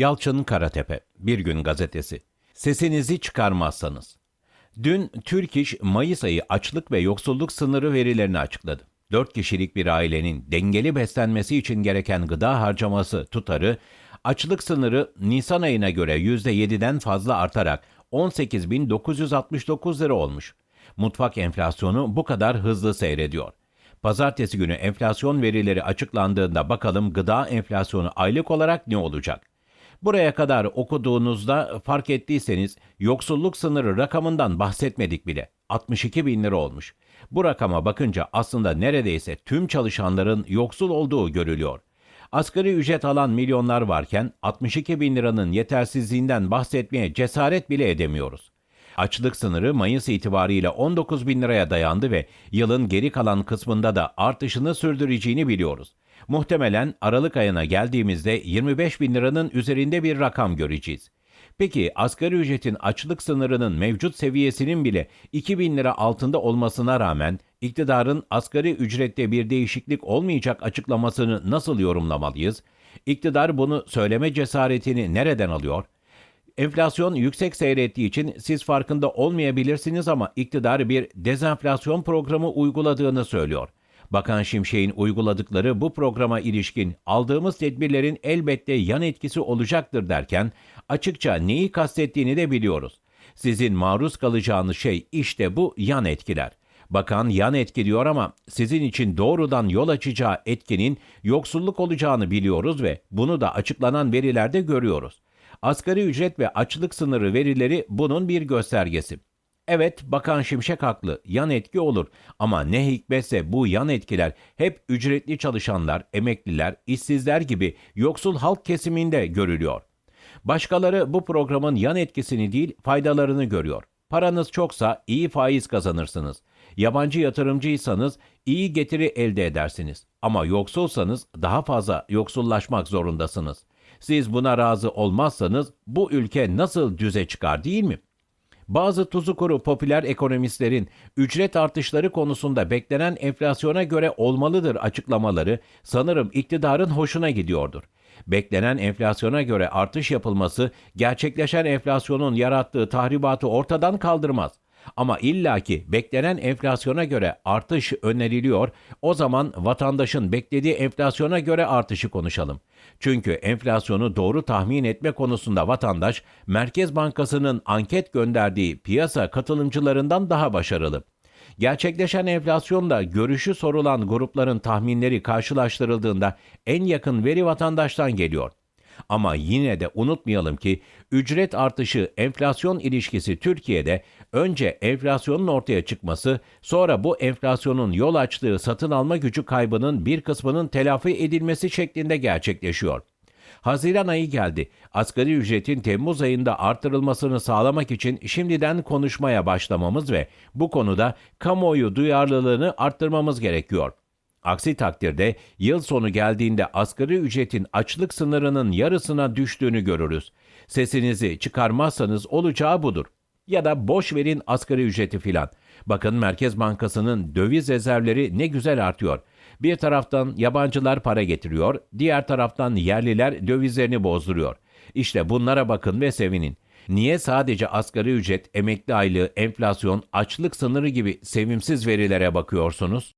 Yalçın Karatepe, Bir Gün Gazetesi. Sesinizi çıkarmazsanız. Dün Türk İş Mayıs ayı açlık ve yoksulluk sınırı verilerini açıkladı. 4 kişilik bir ailenin dengeli beslenmesi için gereken gıda harcaması tutarı, açlık sınırı Nisan ayına göre %7'den fazla artarak 18.969 lira olmuş. Mutfak enflasyonu bu kadar hızlı seyrediyor. Pazartesi günü enflasyon verileri açıklandığında bakalım gıda enflasyonu aylık olarak ne olacak? Buraya kadar okuduğunuzda fark ettiyseniz yoksulluk sınırı rakamından bahsetmedik bile. 62 bin lira olmuş. Bu rakama bakınca aslında neredeyse tüm çalışanların yoksul olduğu görülüyor. Asgari ücret alan milyonlar varken 62 bin liranın yetersizliğinden bahsetmeye cesaret bile edemiyoruz. Açlık sınırı Mayıs itibariyle 19 bin liraya dayandı ve yılın geri kalan kısmında da artışını sürdüreceğini biliyoruz. Muhtemelen Aralık ayına geldiğimizde 25 bin liranın üzerinde bir rakam göreceğiz. Peki asgari ücretin açlık sınırının mevcut seviyesinin bile 2 bin lira altında olmasına rağmen iktidarın asgari ücrette bir değişiklik olmayacak açıklamasını nasıl yorumlamalıyız? İktidar bunu söyleme cesaretini nereden alıyor? Enflasyon yüksek seyrettiği için siz farkında olmayabilirsiniz ama iktidar bir dezenflasyon programı uyguladığını söylüyor. Bakan Şimşek'in uyguladıkları bu programa ilişkin aldığımız tedbirlerin elbette yan etkisi olacaktır derken açıkça neyi kastettiğini de biliyoruz. Sizin maruz kalacağınız şey işte bu yan etkiler. Bakan yan etki diyor ama sizin için doğrudan yol açacağı etkinin yoksulluk olacağını biliyoruz ve bunu da açıklanan verilerde görüyoruz. Asgari ücret ve açlık sınırı verileri bunun bir göstergesi. Evet, Bakan Şimşek haklı. Yan etki olur. Ama ne hikmetse bu yan etkiler hep ücretli çalışanlar, emekliler, işsizler gibi yoksul halk kesiminde görülüyor. Başkaları bu programın yan etkisini değil, faydalarını görüyor. Paranız çoksa iyi faiz kazanırsınız. Yabancı yatırımcıysanız iyi getiri elde edersiniz. Ama yoksulsanız daha fazla yoksullaşmak zorundasınız. Siz buna razı olmazsanız bu ülke nasıl düze çıkar değil mi? Bazı tuzu kuru popüler ekonomistlerin ücret artışları konusunda beklenen enflasyona göre olmalıdır açıklamaları sanırım iktidarın hoşuna gidiyordur. Beklenen enflasyona göre artış yapılması gerçekleşen enflasyonun yarattığı tahribatı ortadan kaldırmaz. Ama illaki beklenen enflasyona göre artış öneriliyor, o zaman vatandaşın beklediği enflasyona göre artışı konuşalım. Çünkü enflasyonu doğru tahmin etme konusunda vatandaş Merkez Bankası'nın anket gönderdiği piyasa katılımcılarından daha başarılı. Gerçekleşen enflasyonda görüşü sorulan grupların tahminleri karşılaştırıldığında en yakın veri vatandaştan geliyor. Ama yine de unutmayalım ki ücret artışı enflasyon ilişkisi Türkiye'de önce enflasyonun ortaya çıkması, sonra bu enflasyonun yol açtığı satın alma gücü kaybının bir kısmının telafi edilmesi şeklinde gerçekleşiyor. Haziran ayı geldi. Asgari ücretin Temmuz ayında artırılmasını sağlamak için şimdiden konuşmaya başlamamız ve bu konuda kamuoyu duyarlılığını arttırmamız gerekiyor. Aksi takdirde yıl sonu geldiğinde asgari ücretin açlık sınırının yarısına düştüğünü görürüz. Sesinizi çıkarmazsanız olacağı budur. Ya da boş verin asgari ücreti filan. Bakın Merkez Bankası'nın döviz rezervleri ne güzel artıyor. Bir taraftan yabancılar para getiriyor, diğer taraftan yerliler dövizlerini bozduruyor. İşte bunlara bakın ve sevinin. Niye sadece asgari ücret, emekli aylığı, enflasyon, açlık sınırı gibi sevimsiz verilere bakıyorsunuz?